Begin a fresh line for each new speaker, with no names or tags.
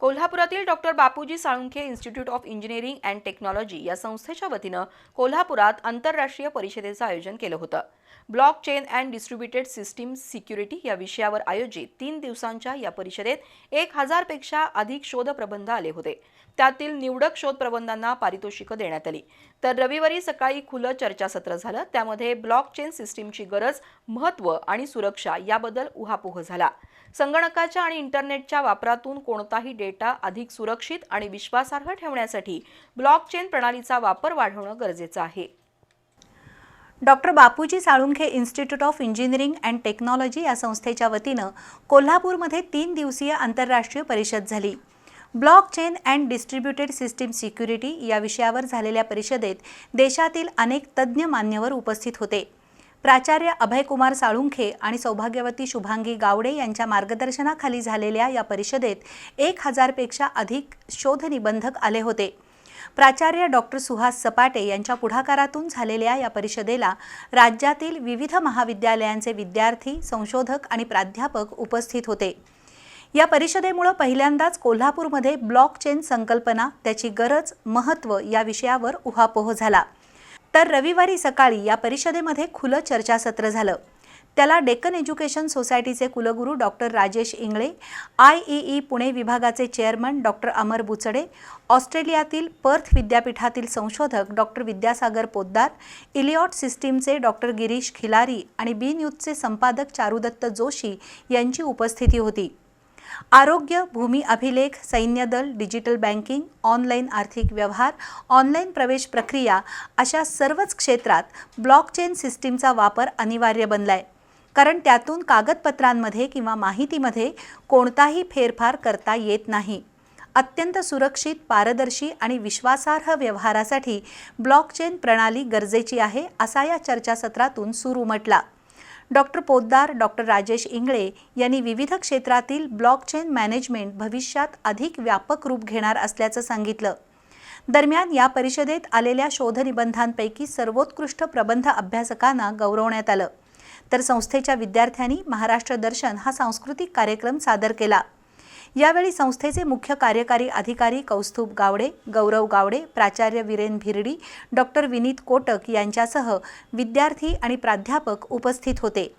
कोल्हापुरातील doctor Bapuji Salunkhe institute of engineering and technology या संस्थेच्या वतीनं कोल्हापुरात आंतरराष्ट्रीय परिषदेचं आयोजन केलं होतं. Blockchain and distributed system security या विषयावर आयोजित तीन दिवसांच्या या परिषदेत एक हजारपेक्षा अधिक शोध प्रबंध आले होते. त्यातील निवडक शोध प्रबंधांना पारितोषिकं देण्यात आली. तर रविवारी सकाळी खुलं चर्चासत्र झालं. त्यामध्ये ब्लॉक चेन सिस्टीमची गरज महत्त्व आणि सुरक्षा याबद्दल उहापोह झाला. संगणकाच्या आणि इंटरनेटच्या वापरातून कोणताही डेटा अधिक सुरक्षित आणि विश्वासार्ह ठेवण्यासाठी ब्लॉकचेन प्रणालीचा वापर वाढवणं गरजेचं आहे.
Doctor Bapuji Salunkhe institute of engineering and technology या संस्थेच्या वतीनं कोल्हापूरमध्ये तीन दिवसीय आंतरराष्ट्रीय परिषद झाली. Blockchain and distributed system security या विषयावर झालेल्या परिषदेत देशातील अनेक तज्ज्ञ मान्यवर उपस्थित होते. प्राचार्य अभयकुमार साळुंखे आणि सौभाग्यवती शुभांगी गावडे यांच्या मार्गदर्शनाखाली झालेल्या या परिषदेत एक हजारपेक्षा अधिक शोधनिबंधक आले होते. प्राचार्य डॉक्टर सुहास सपाटे यांच्या पुढाकारातून झालेल्या या परिषदेला राज्यातील विविध महाविद्यालयांचे विद्यार्थी संशोधक आणि प्राध्यापक उपस्थित होते. या परिषदेमुळं पहिल्यांदाच कोल्हापूरमध्ये ब्लॉकचेन संकल्पना त्याची गरज महत्त्व या विषयावर उहापोह झाला. तर रविवारी सकाळी या परिषदेमध्ये खुलं चर्चासत्र झालं. त्याला डेक्कन एज्युकेशन सोसायटीचे कुलगुरू doctor Rajesh Ingale I E E Pune विभागाचे चेअरमन डॉक्टर अमर बुचडे ऑस्ट्रेलियातील पर्थ विद्यापीठातील संशोधक डॉक्टर विद्यासागर पोद्दार इलिऑट सिस्टीमचे डॉक्टर गिरीश खिलारी आणि बी न्यूजचे संपादक चारुदत्त जोशी यांची उपस्थिती होती. आरोग्य भूमी अभिलेख सैन्यदल डिजिटल बँकिंग ऑनलाईन आर्थिक व्यवहार ऑनलाईन प्रवेश प्रक्रिया अशा सर्वच क्षेत्रात ब्लॉकचेन सिस्टीमचा वापर अनिवार्य बनलाय. कारण त्यातून कागदपत्रांमध्ये किंवा माहितीमध्ये कोणताही फेरफार करता येत नाही. अत्यंत सुरक्षित पारदर्शी आणि विश्वासार्ह व्यवहारासाठी ब्लॉकचेन प्रणाली गरजेची आहे असा या चर्चासत्रातून सूर उमटला डॉक्टर पोद्दार डॉक्टर राजेश इंगळे यांनी विविध क्षेत्रातील ब्लॉकचेन मॅनेजमेंट भविष्यात अधिक व्यापक रूप घेणार असल्याचं सांगितलं. दरम्यान या परिषदेत आलेल्या शोधनिबंधांपैकी सर्वोत्कृष्ट प्रबंध अभ्यासकांना गौरवण्यात आलं. तर संस्थेच्या विद्यार्थ्यांनी महाराष्ट्र दर्शन हा सांस्कृतिक कार्यक्रम सादर केला. यावेळी संस्थेचे मुख्य कार्यकारी अधिकारी कौस्तुभ गावडे गौरव गावडे प्राचार्य विरेन भिरडी डॉक्टर विनीत कोटक यांच्यासह विद्यार्थी आणि प्राध्यापक उपस्थित होते.